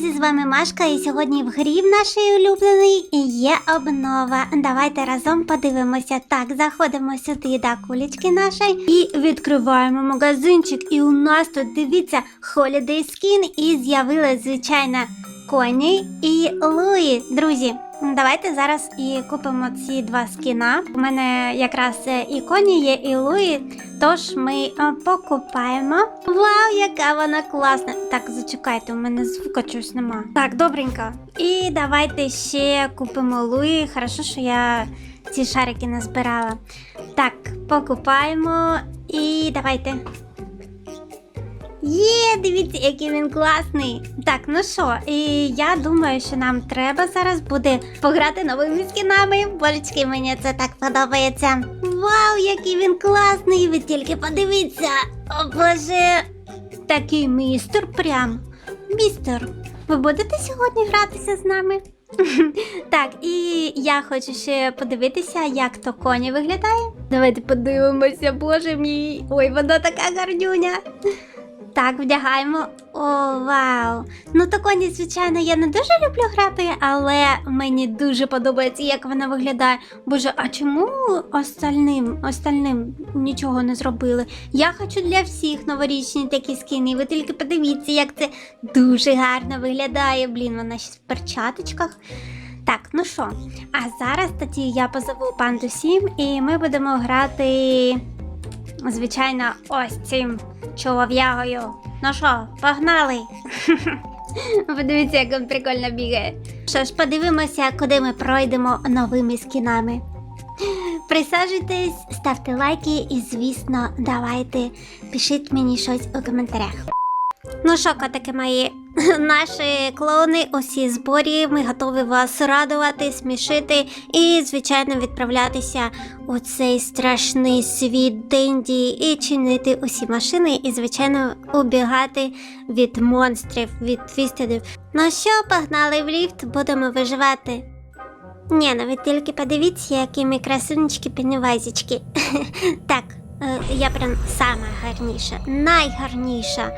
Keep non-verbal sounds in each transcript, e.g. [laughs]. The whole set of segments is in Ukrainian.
друзі, з вами Машка, і сьогодні в грі в нашій улюблений є обнова. Давайте разом подивимося. Так, заходимо сюди до кулечки нашої і відкриваємо магазинчик. І у нас тут дивіться Holiday Skin і з'явилась звичайно Коні і Луї. Друзі, давайте зараз і купимо ці два скіна. У мене якраз е, і коні є, і Луї. Тож ми е, покупаємо. Вау, яка вона класна! Так, зачекайте, у мене звука чогось нема. Так, добренько. І давайте ще купимо Луї. Хорошо, що я ці шарики назбирала. Так, покупаємо і давайте. Є, дивіться, який він класний. Так, ну що, і я думаю, що нам треба зараз буде пограти новими скінами. Божечки, мені це так подобається. Вау, який він класний! Ви тільки подивіться. О боже. Такий містер прям. Містер, ви будете сьогодні гратися з нами? [laughs] Так, і я хочу ще подивитися, як то коні виглядає. Давайте подивимося, боже мій. Ой, вона така гарнюня. Так, вдягаємо. О, вау! Ну то коні, звичайно, я не дуже люблю грати, але мені дуже подобається, як вона виглядає. Боже, а чому остальним, остальним нічого не зробили? Я хочу для всіх новорічні такі скини. Ви тільки подивіться, як це дуже гарно виглядає. Блін, вона ще в перчаточках. Так, ну що, а зараз тоді я позову панду 7 і ми будемо грати, звичайно, ось цим чолов'ягою. Ну що, погнали? [laughs] Подивіться, як він прикольно бігає. Що ж, подивимося, куди ми пройдемо новими скінами. Присаджуйтесь, ставте лайки і, звісно, давайте пишіть мені щось у коментарях. Ну що, котики мої, [laughs] наші клоуни усі зборі. Ми готові вас радувати, смішити і, звичайно, відправлятися у цей страшний світ Денді і чинити усі машини, і, звичайно, убігати від монстрів, від твістедів. Ну що, погнали в ліфт, будемо виживати. Ні, ви тільки подивіться, які ми красунечки пеннівайзічки. [laughs] так, е, я прям сама гарніша, найгарніша.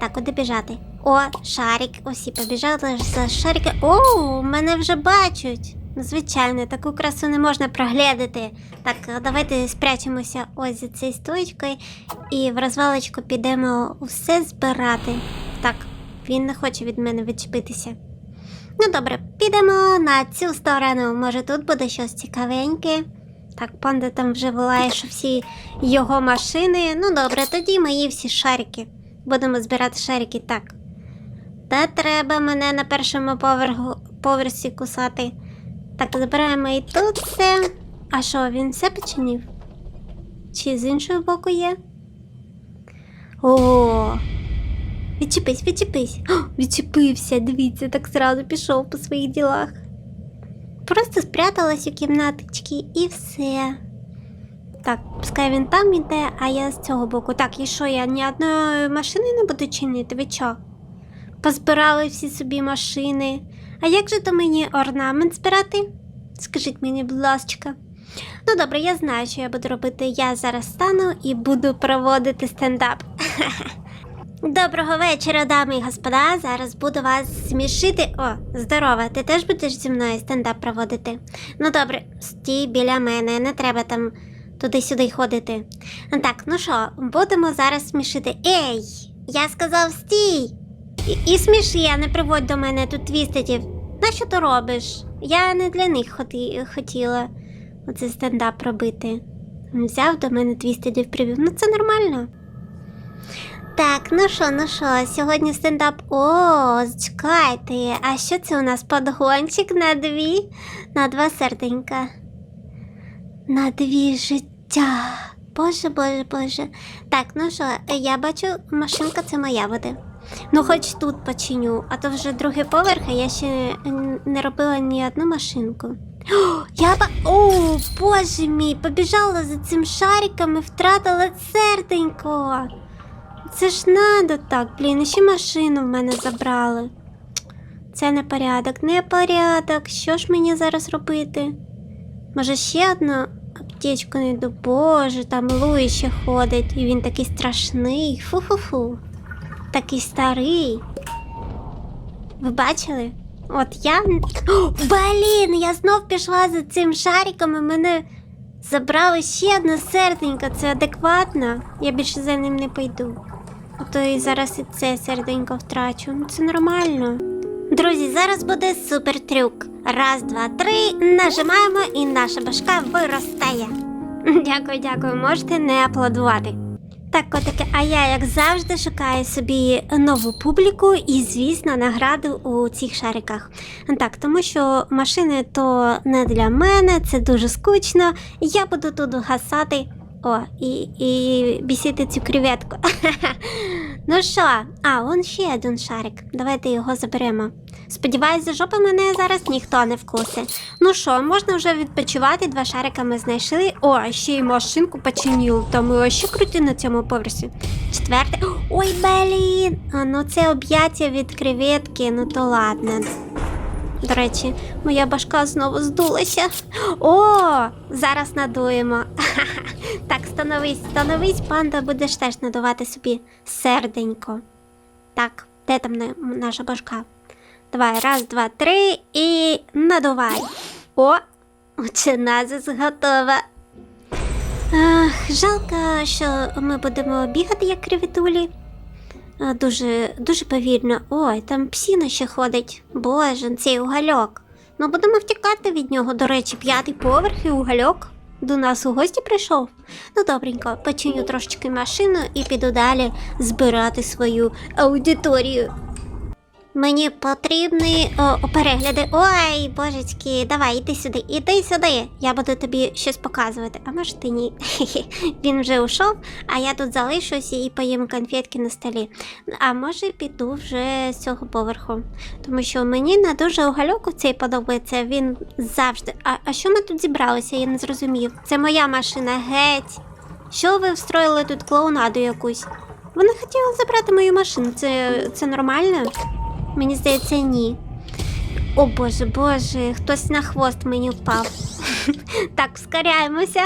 Так, куди біжати? О, шарик. Усі побіжали за шарики. О, мене вже бачать. Звичайно, таку красу не можна проглядати. Так, давайте спрячемося ось за цією стоечкою і в розвалочку підемо усе збирати. Так, він не хоче від мене відчепитися. Ну добре, підемо на цю сторону. Може тут буде щось цікавеньке. Так, панда там вже волає, що всі його машини. Ну добре, тоді мої всі шарики. Будемо збирати шарики так. Та треба мене на першому поверху, поверсі кусати. Так, забираємо і тут все. А що, він все починив? Чи з іншого боку є? О, відчепись, відчепись. О, відчепився, дивіться, так зразу пішов по своїх ділах. Просто спряталась у кімнаточці і все. Так, пускай він там іде, а я з цього боку. Так, і що, я ні одної машини не буду чинити, ви чо? Позбирали всі собі машини. А як же то мені орнамент збирати? Скажіть мені, будь ласка. Ну добре, я знаю, що я буду робити. Я зараз стану і буду проводити стендап. [laughs] Доброго вечора, дами і господа. Зараз буду вас смішити. О, здорова, ти теж будеш зі мною стендап проводити? Ну добре, стій біля мене, не треба там туди-сюди ходити. Так, ну що, будемо зараз смішити. Ей! Я сказав стій! І, і сміши, а не приводь до мене тут твістетів. На що ти робиш? Я не для них хоті, хотіла оце стендап робити. Взяв до мене твістедів привів. Ну це нормально. Так, ну що, ну що, сьогодні стендап. О, чекайте, а що це у нас подгончик на дві? На два серденька. На дві життя. Боже, боже, боже. Так, ну що, я бачу, машинка це моя буде. Ну, хоч тут починю, а то вже другий поверх, а я ще не робила ні одну машинку. О, я ба. О, боже мій, побіжала за цим шариком і втратила серденько. Це ж надо так, блін, ще машину в мене забрали. Це непорядок, непорядок. Що ж мені зараз робити? Може, ще одну аптечку не йду. Боже, там Луї ще ходить, і він такий страшний. Фу-фу-фу. Такий старий. Ви бачили? От я. О, блін, я знов пішла за цим шариком і мене забрали ще одне серденько. Це адекватно. Я більше за ним не пойду. А то і зараз і це серденько втрачу. Ну це нормально. Друзі, зараз буде супер трюк. Раз, два, три. Нажимаємо і наша башка виростає. [laughs] Дякую, дякую. Можете не аплодувати. Так, котики, а я, як завжди, шукаю собі нову публіку і, звісно, награду у цих шариках. Так, тому що машини то не для мене, це дуже скучно. Я буду тут гасати. О, і, і бісити цю креветку. [laughs] ну що, а, вон ще один шарик. Давайте його заберемо. Сподіваюсь, за жопу мене зараз ніхто не вкусить. Ну що, можна вже відпочивати, два шарика ми знайшли. О, ще й машинку починили, то ми ще круті на цьому поверсі. Четверте. Ой, блін! А, ну це об'яття від креветки, ну то ладно. До речі, моя башка знову здулася. О, зараз надуємо. Так, становись, становись, панда, будеш теж надувати собі серденько. Так, де там наша башка? Давай, раз, два, три і надувай. О, ученазис готова. Ах, жалко, що ми будемо бігати як кривітулі. Дуже, дуже повільно. Ой, там псіна ще ходить. Боже, цей угальок. Ну, будемо втікати від нього. До речі, п'ятий поверх і угальок до нас у гості прийшов. Ну, добренько, починю трошечки машину і піду далі збирати свою аудиторію. Мені потрібні о, перегляди. Ой, божечки, давай, іди сюди, іди сюди. Я буду тобі щось показувати. А може ти ні? [laughs] Він вже ушов, а я тут залишуся і поїм конфетки на столі. А може піду вже з цього поверху. Тому що мені не дуже угальок цей подобається. Він завжди. А, а що ми тут зібралися? Я не зрозумів. Це моя машина, геть. Що ви встроїли тут клоунаду якусь? Вони хотіли забрати мою машину. Це, це нормально? Мені здається, ні. О боже, боже, хтось на хвост мені впав. [laughs] так, скоряємося.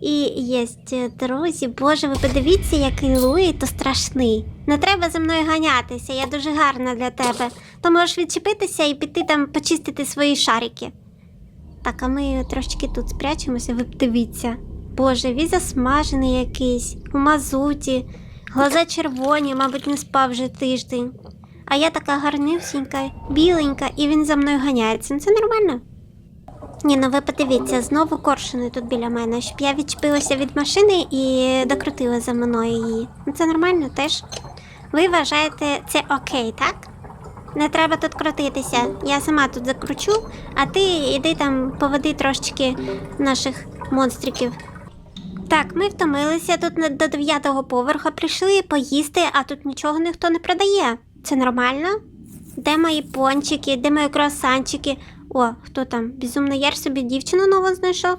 І єсть, друзі, боже, ви подивіться, який Луї, то страшний. Не треба за мною ганятися, я дуже гарна для тебе. То можеш відчепитися і піти там почистити свої шарики. Так, а ми трошечки тут спрячемося, ви дивіться. Боже, він засмажений якийсь, у мазуті, глаза червоні, мабуть, не спав вже тиждень. А я така гарнюсінька, біленька, і він за мною ганяється. Ну це нормально. Ні, ну ви подивіться, знову коршуни тут біля мене, щоб я відчепилася від машини і докрутила за мною її. Ну це нормально теж. Ви вважаєте це окей, так? Не треба тут крутитися. Я сама тут закручу, а ти іди там поведи трошечки наших монстриків. Так, ми втомилися тут до дев'ятого поверха, прийшли поїсти, а тут нічого ніхто не продає. Це нормально? Де мої пончики, де мої круасанчики? О, хто там? Безумний яр собі дівчину нову знайшов?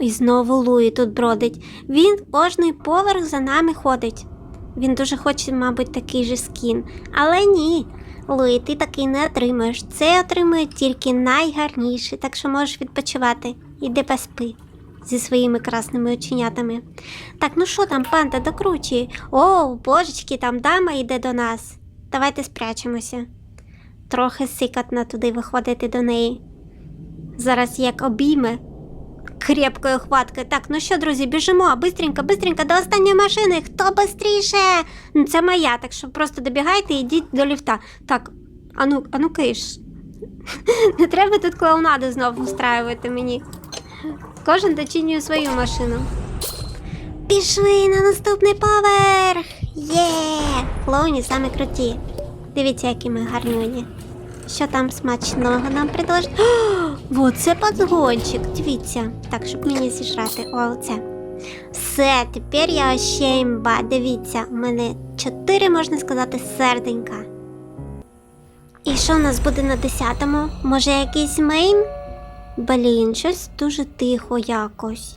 І знову Луї тут бродить. Він кожний поверх за нами ходить. Він дуже хоче, мабуть, такий же скін. Але ні. Луї, ти такий не отримаєш. Це отримує тільки найгарніший, так що можеш відпочивати. Іди поспи зі своїми красними оченятами. Так, ну що там, панда, докручуй. О, божечки, там дама йде до нас. Давайте спрячемося. Трохи сикатно туди виходити до неї. Зараз як обійме крепкою хваткою. Так, ну що, друзі, біжимо, бистренько, бистренько до останньої машини. Хто бистріше? Ну, це моя, так що просто добігайте і йдіть до ліфта. Так, ану, ану киш. [laughs] Не треба тут клоунаду знову встраювати мені. Кожен дочинює свою машину. Пішли на наступний поверх! Є! Клоуні саме круті. Дивіться, які ми гарнюні. Що там смачного нам предложить? О, це подгончик, дивіться. Так, щоб мені зіжрати. Оце. Все, тепер я ще імба. Дивіться, у мене чотири, можна сказати, серденька. І що у нас буде на десятому? Може, якийсь мейн? Блін, щось дуже тихо якось.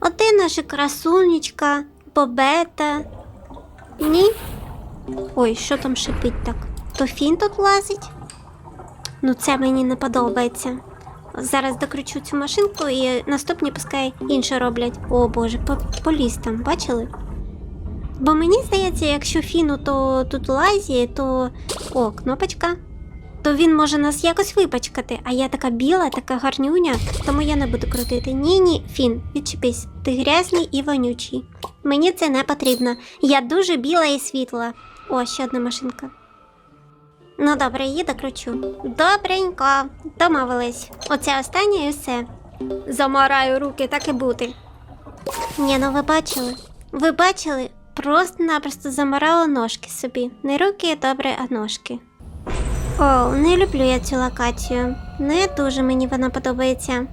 От де наша красунечка, бобета? Ні? Ой, що там шипить так? То фін тут лазить? Ну, це мені не подобається. Зараз докручу цю машинку і наступні пускай інше роблять. О боже, поліз там, бачили? Бо мені здається, якщо фіну то тут лазі, то. О, кнопочка. То він може нас якось випачкати. А я така біла, така гарнюня, тому я не буду крутити. Ні, ні, Фін, відчепись. Ти грязний і вонючий. Мені це не потрібно. Я дуже біла і світла. О, ще одна машинка. Ну добре, її докручу. Добренько, домовились. Оце останнє і все. Замараю руки, так і бути. Ні, ну ви бачили? Ви бачили? Просто-напросто замарала ножки собі. Не руки, добре, а ножки. О, не люблю я цю локацію. Не дуже мені вона подобається.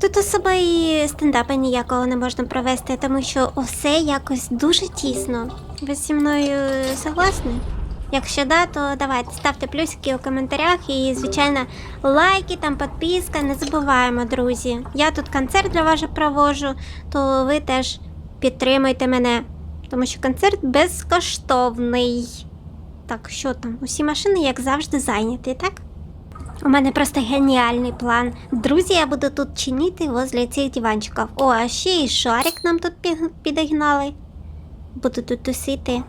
Тут особа і стендапа ніякого не можна провести, тому що усе якось дуже тісно. Ви зі мною согласні? Якщо да, то давайте ставте плюсики у коментарях і, звичайно, лайки, там підписка. Не забуваємо, друзі. Я тут концерт для вас проводжу, то ви теж підтримуйте мене, тому що концерт безкоштовний. Так, що там? Усі машини, як завжди, зайняті, так? У мене просто геніальний план. Друзі, я буду тут чинити возле цих диванчиків. О, а ще і шарик нам тут пі- підігнали. Буду тут тусити.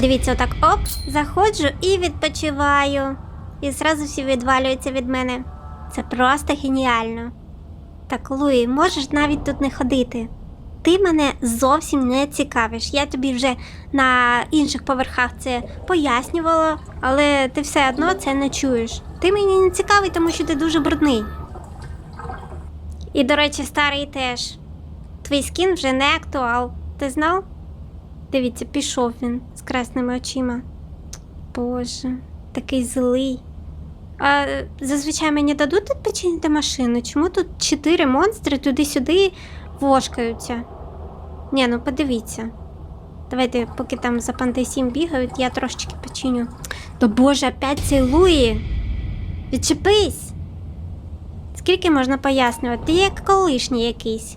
Дивіться, отак оп, заходжу і відпочиваю. І зразу всі відвалюються від мене. Це просто геніально. Так, Луї, можеш навіть тут не ходити. Ти мене зовсім не цікавиш. Я тобі вже на інших поверхах це пояснювала, але ти все одно це не чуєш. Ти мені не цікавий, тому що ти дуже брудний. І, до речі, старий теж. Твій скін вже не актуал. Ти знав? Дивіться, пішов він з красними очима. Боже, такий злий. А зазвичай мені дадуть тут починити машину. Чому тут чотири монстри туди-сюди вошкаються? Ні, ну подивіться. Давайте, поки там за Панте 7 бігають, я трошечки починю. То боже, опять цей Луї. Відчепись. Скільки можна пояснювати? Ти як колишній якийсь.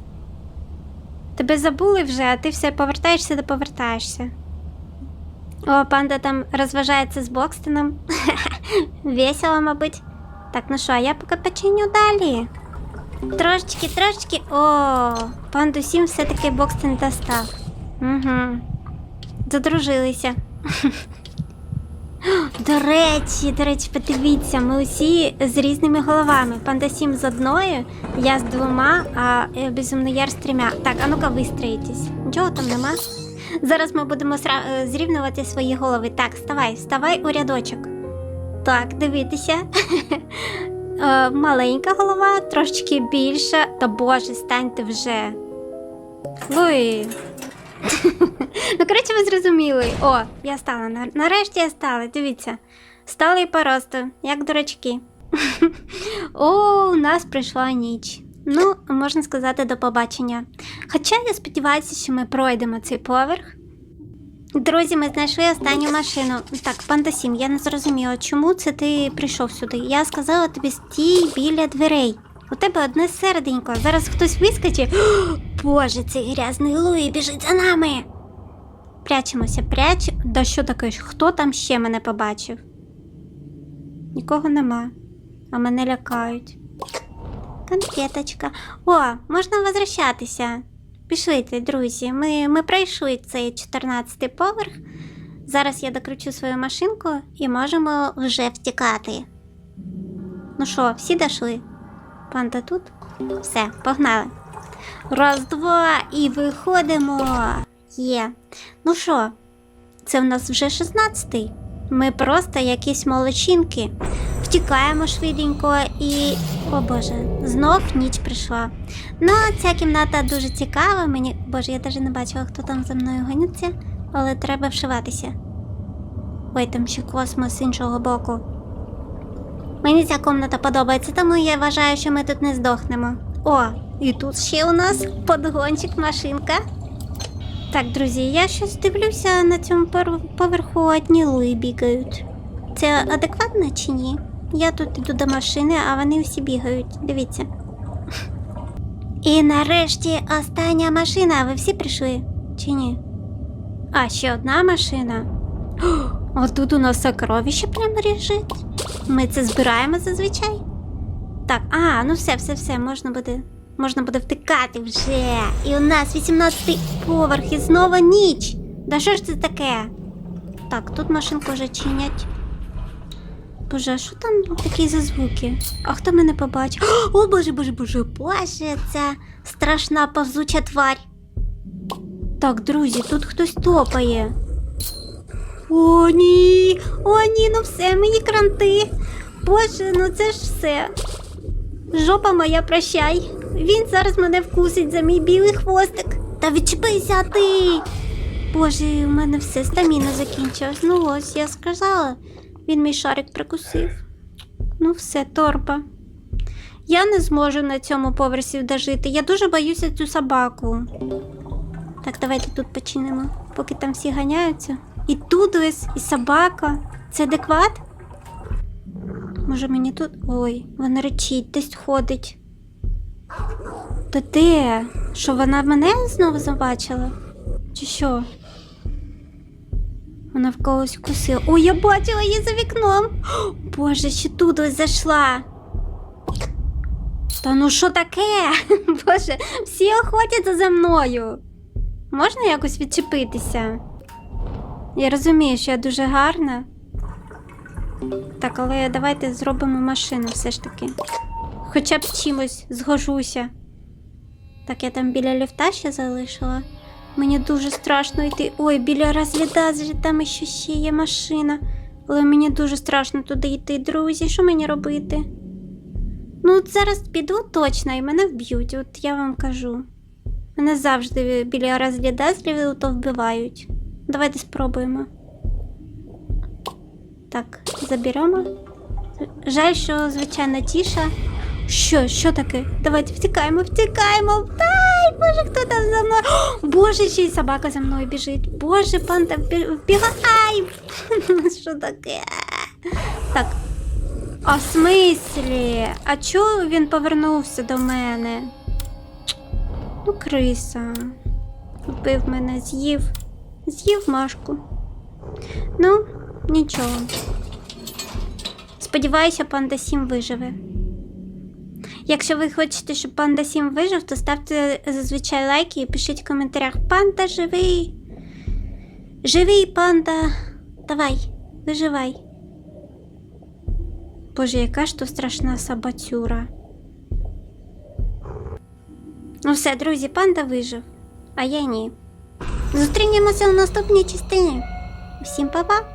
Тебе забули вже, а ти все повертаєшся та повертаєшся. О, панда там розважається з Бокстоном. [laughs] Весело, мабуть. Так, ну що, а я поки починю далі. Трошечки, трошечки. О, панду 7 все-таки Бокстон достав. Угу. Задружилися. [laughs] До речі, до речі, подивіться, ми усі з різними головами. Панда 7 з одною, я з двома, а е, безумнояр з трьома. Так, а ну-ка вистроїтесь. Нічого там нема. Зараз ми будемо е, зрівнювати свої голови. Так, вставай, вставай у рядочок. Так, дивитися. [laughs] Е, Маленька голова, трошечки більша. Та боже, станьте вже. Луї. [laughs] ну, коротше, ви зрозуміли. О, я стала. Нарешті я стала, дивіться. Стала і просто, як дурачки. [laughs] О, у нас прийшла ніч. Ну, можна сказати, до побачення. Хоча я сподіваюся, що ми пройдемо цей поверх. Друзі, ми знайшли останню машину. Так, панда Сім, я не зрозуміла, чому це ти прийшов сюди. Я сказала тобі стій біля дверей. У тебе одне серденько. Зараз хтось вискочить. [gasps] Боже, цей грязний Луї біжить за нами. Прячемося, пряч. Да що таке? Хто там ще мене побачив? Нікого нема, а мене лякають. Конфеточка. О, можна возвращатися. Пішлите, друзі. Ми, ми пройшли цей 14-й поверх. Зараз я докручу свою машинку і можемо вже втікати. Ну що, всі дошли? Панда тут? Все, погнали. Раз, два і виходимо. Є. Ну що, це в нас вже 16-й. Ми просто якісь молодчинки. Втікаємо швиденько і. О Боже, знов ніч прийшла. Ну, ця кімната дуже цікава. Мені. Боже, я навіть не бачила, хто там за мною гоняться, але треба вшиватися. Ой, там ще космос з іншого боку. Мені ця комната подобається, тому я вважаю, що ми тут не здохнемо. О, і тут ще у нас подгончик машинка. Так, друзі, я щось дивлюся на цьому поверху одні луї бігають. Це адекватно чи ні? Я тут іду до машини, а вони всі бігають. Дивіться. І нарешті остання машина. Ви всі прийшли? Чи ні? А, ще одна машина. [gasps] А тут у нас сокровище прямо лежить. Ми це збираємо зазвичай. Так, а, ну все, все, все, можна буде. Можна буде втикати вже. І у нас 18-й поверх і знову ніч. Да що ж це таке? Так, тут машинку вже чинять. Боже, що там такі за звуки? А хто мене побачив? [gasps] О, боже, боже, боже, боже, це страшна повзуча тварь. Так, друзі, тут хтось топає. О, ні! О, ні, ну все, мені кранти. Боже, ну це ж все. Жопа моя, прощай. Він зараз мене вкусить за мій білий хвостик. Та відчепися ти. Боже, у мене все, стаміна закінчилась. Ну ось, я сказала. Він мій шарик прикусив. Ну все, торба. Я не зможу на цьому поверсі дожити. Я дуже боюся цю собаку. Так, давайте тут починимо, поки там всі ганяються. І тут ось, і собака. Це адекват? Може мені тут. Ой, вона речить, десь ходить. То де? Що вона мене знову побачила? Чи що? Вона в когось кусила. Ой, я бачила її за вікном. Боже, ще тут ось зайшла. Та ну що таке? [laughs] Боже, всі охотяться за мною. Можна якось відчепитися? Я розумію, що я дуже гарна. Так, але давайте зробимо машину все ж таки. Хоча б чимось згожуся. Так, я там біля ліфта ще залишила. Мені дуже страшно йти. Ой, біля розгляда там ще ще є машина. Але мені дуже страшно туди йти, друзі. Що мені робити? Ну, от зараз піду точно і мене вб'ють, от я вам кажу. Мене завжди біля розгляда то вбивають. Давайте спробуємо. Так, заберемо. Жаль, що звичайна тіша. Що, що таке? Давайте втікаємо, втікаємо. Ай, боже, хто там за мною? О, Боже, ще й собака за мною біжить. Боже, панда вбігай. [laughs] Що таке? Так. А в смислі? А чого він повернувся до мене? Ну, криса. Вбив мене, з'їв. З'їв Машку. Ну, нічого. Сподіваюся, панда 7 виживе. Якщо ви хочете, щоб панда 7 вижив, то ставте зазвичай лайки і пишіть в коментарях Панда живий. Живий панда. Давай, виживай. Боже, яка ж то страшна собацюра. Ну все, друзі, панда вижив, а я ні. Зустрінемося у наступній частині. Всім па-па!